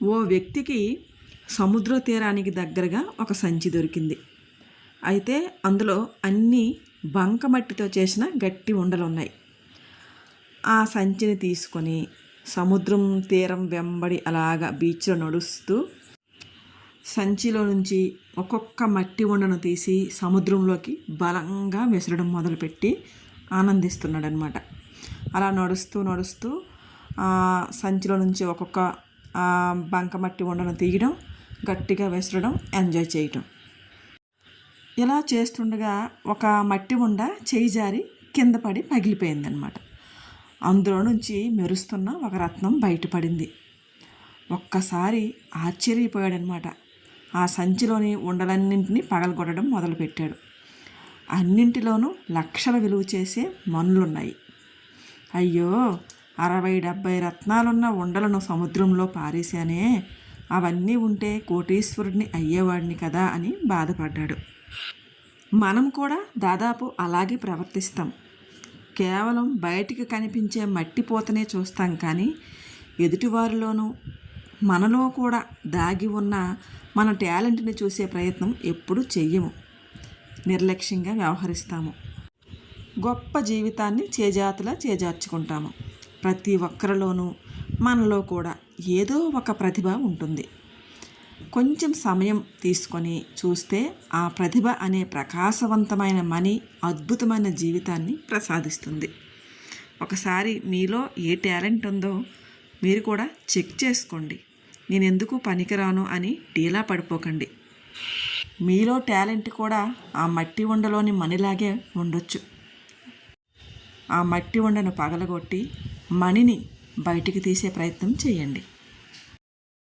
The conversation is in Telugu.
ఓ వ్యక్తికి సముద్ర తీరానికి దగ్గరగా ఒక సంచి దొరికింది. అయితే అందులో అన్ని బంకమట్టితో చేసిన గట్టి ఉండలు ఉన్నాయి ఆ సంచిని తీసుకొని సముద్రం తీరం వెంబడి అలాగా బీచ్లో నడుస్తూ సంచిలో నుంచి ఒక్కొక్క మట్టి ఉండను తీసి సముద్రంలోకి బలంగా విసరడం మొదలుపెట్టి ఆనందిస్తున్నాడనమాట అలా నడుస్తూ నడుస్తూ ఆ సంచిలో నుంచి ఒక్కొక్క బంకమట్టి ఉండను తీయడం గట్టిగా విసరడం ఎంజాయ్ చేయటం. ఇలా చేస్తుండగా ఒక మట్టి ఉండ చేయి జారి కింద పడి పగిలిపోయిందనమాట. అందులో నుంచి మెరుస్తున్న ఒక రత్నం బయటపడింది. ఒక్కసారి ఆశ్చర్యపోయాడనమాట. ఆ సంచిలోని ఉండలన్నింటినీ పగలగొట్టడం మొదలుపెట్టాడు. అన్నింటిలోనూ లక్షల విలువ చేసే మనులున్నాయి. అయ్యో! అరవై డెబ్బై రత్నాలున్న ఉండలను సముద్రంలో పారేశానే. అవన్నీ ఉంటే కోటీశ్వరుడిని అయ్యేవాడిని కదా అని బాధపడ్డాడు. మనం కూడా దాదాపు అలాగే ప్రవర్తిస్తాం. కేవలం బయటికి కనిపించే మట్టి పోతనే చూస్తాం కానీ ఎదుటివారిలోనూ మనలో కూడా దాగి ఉన్న మన టాలెంట్ని చూసే ప్రయత్నం ఎప్పుడూ చెయ్యము. నిర్లక్ష్యంగా వ్యవహరిస్తాము. గొప్ప జీవితాన్ని చేజాతులా చేజార్చుకుంటాము. ప్రతి ఒక్కరిలోనూ మనలో కూడా ఏదో ఒక ప్రతిభ ఉంటుంది. కొంచెం సమయం తీసుకొని చూస్తే ఆ ప్రతిభ అనే ప్రకాశవంతమైన మనీ అద్భుతమైన జీవితాన్ని ప్రసాదిస్తుంది. ఒకసారి మీలో ఏ టాలెంట్ ఉందో మీరు కూడా చెక్ చేసుకోండి. నేను ఎందుకు పనికిరాను అని డీలా పడిపోకండి. మీలో టాలెంట్ కూడా ఆ మట్టి ఉండలోని మణిలాగే ఉండొచ్చు. ఆ మట్టి ఉండను పగలగొట్టి మణిని బయటికి తీసే ప్రయత్నం చేయండి.